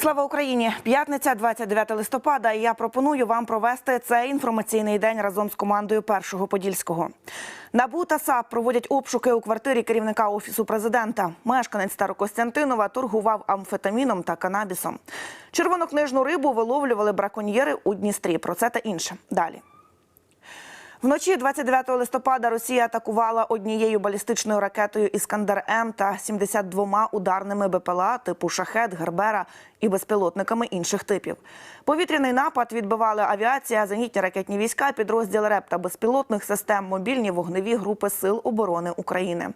Слава Україні! П'ятниця, 29 листопада. І я пропоную вам провести цей інформаційний день разом з командою першого подільського. НАБУ та САП проводять обшуки у квартирі керівника офісу президента. Мешканець Старокостянтинова торгував амфетаміном та канабісом. Червонокнижну рибу виловлювали браконьєри у Дністрі. Про це та інше далі. Вночі 29 листопада Росія атакувала однією балістичною ракетою Іскандер М та 72 ударними БПЛА типу Шахет, Гербера і безпілотниками інших типів. Повітряний напад відбивали авіація, зенітні ракетні війська, підрозділ РЕП та безпілотних систем, мобільні вогневі групи Сил оборони України.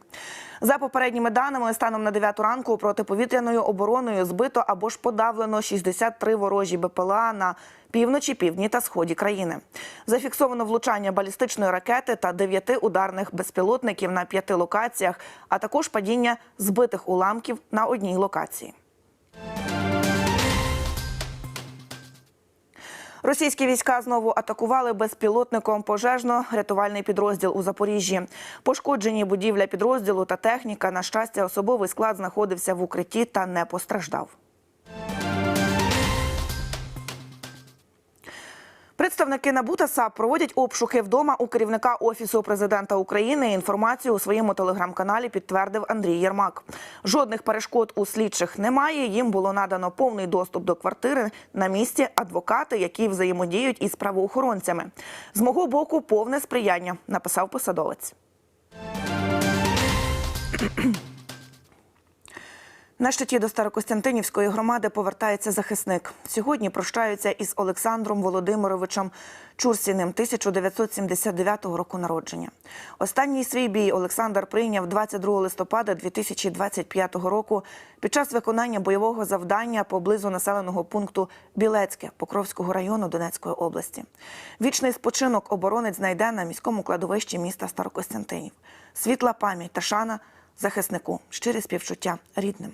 За попередніми даними, станом на 9 ранку протиповітряною обороною збито або ж подавлено 63 ворожі БПЛА на півночі, півдні та сході країни. Зафіксовано влучання балістичної ракети та дев'яти ударних безпілотників на п'яти локаціях, а також падіння збитих уламків на одній локації. Російські війська знову атакували безпілотником пожежно-рятувальний підрозділ у Запоріжжі. Пошкоджені будівля підрозділу та техніка. На щастя, особовий склад знаходився в укритті та не постраждав. Представники НАБУ та САП проводять обшуки вдома у керівника офісу президента України. Інформацію у своєму телеграм-каналі підтвердив Андрій Єрмак. Жодних перешкод у слідчих немає. Їм було надано повний доступ до квартири на місці адвокати, які взаємодіють із правоохоронцями. З мого боку, повне сприяння, написав посадовець. На щиті до Старокостянтинівської громади повертається захисник. Сьогодні прощаються із Олександром Володимировичем Чурсіним 1979 року народження. Останній свій бій Олександр прийняв 22 листопада 2025 року під час виконання бойового завдання поблизу населеного пункту Білецьке Покровського району Донецької області. Вічний спочинок оборонець знайде на міському кладовищі міста Старокостянтинів. Світла пам'ять та шана захиснику, щире співчуття рідним.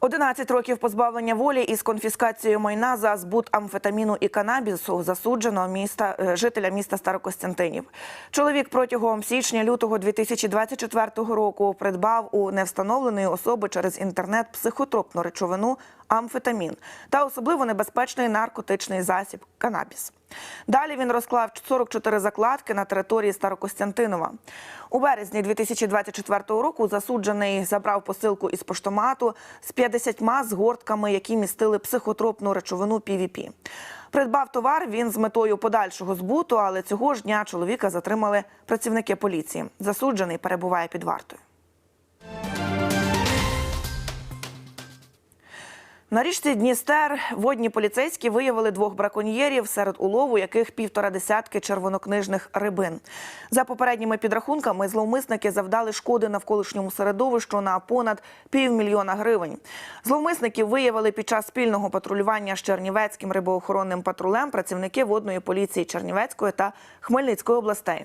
11 років позбавлення волі із конфіскацією майна за збут амфетаміну і канабісу засуджено міста е, жителя міста Старокостянтинів. Чоловік протягом січня-лютого 2024 року придбав у невстановленої особи через інтернет психотропну речовину амфетамін та особливо небезпечний наркотичний засіб канабіс. Далі він розклав 44 закладки на території Старокостянтинова. У березні 2024 року засуджений забрав посилку із поштомату з 50 згортками, які містили психотропну речовину PVP. Придбав товар він з метою подальшого збуту, але цього ж дня чоловіка затримали працівники поліції. Засуджений перебуває під вартою. На річці Дністер водні поліцейські виявили двох браконьєрів, серед улову яких півтора десятки червонокнижних рибин. За попередніми підрахунками, зловмисники завдали шкоди навколишньому середовищу на понад півмільйона гривень. Зловмисників виявили під час спільного патрулювання з Чернівецьким рибоохоронним патрулем працівники водної поліції Чернівецької та Хмельницької областей.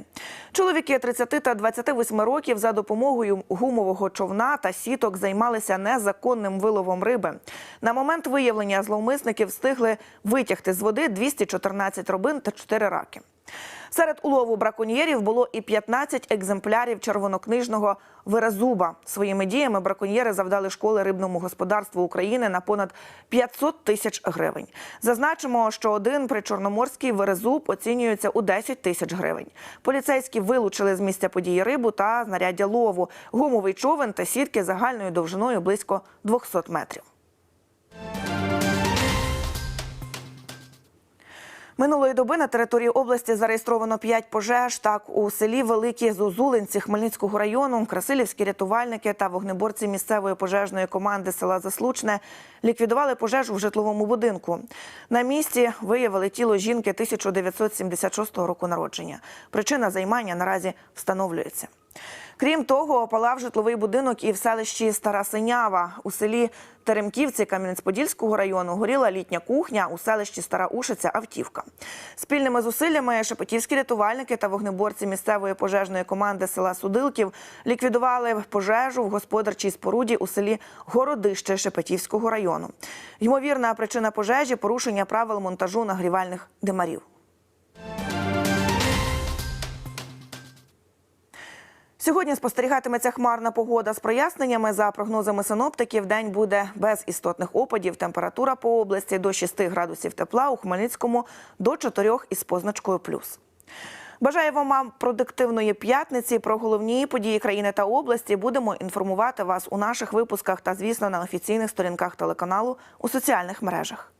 Чоловіки 30 та 28 років за допомогою гумового човна та сіток займалися незаконним виловом риби. На момент виявлення зловмисники встигли витягти з води 214 робин та 4 раки. Серед улову браконьєрів було і 15 екземплярів червонокнижного виразуба. Своїми діями браконьєри завдали школи рибному господарству України на понад 500 тисяч гривень. Зазначимо, що один причорноморський виразуб оцінюється у 10 тисяч гривень. Поліцейські вилучили з місця події рибу та знаряддя лову, гумовий човен та сітки загальною довжиною близько 200 метрів. Минулої доби на території області зареєстровано 5 пожеж. Так у селі Великі Зозулинці Хмельницького району красилівські рятувальники та вогнеборці місцевої пожежної команди села Заслучне ліквідували пожежу в житловому будинку. На місці виявили тіло жінки 1976 року народження. Причина займання наразі встановлюється. Крім того, опалав житловий будинок і в селищі Стара Синява. У селі Теремківці Кам'янець-Подільського району горіла літня кухня, у селищі Стара Ушиця автівка. Спільними зусиллями шепетівські рятувальники та вогнеборці місцевої пожежної команди села Судилків ліквідували пожежу в господарчій споруді у селі Городище Шепетівського району. Ймовірна причина пожежі порушення правил монтажу нагрівальних димарів. Сьогодні спостерігатиметься хмарна погода з проясненнями. За прогнозами синоптиків, день буде без істотних опадів. Температура по області до 6 градусів тепла, у Хмельницькому до 4 із позначкою плюс. Бажаю вам продуктивної п'ятниці. Про головні події країни та області будемо інформувати вас у наших випусках та, звісно, на офіційних сторінках телеканалу у соціальних мережах.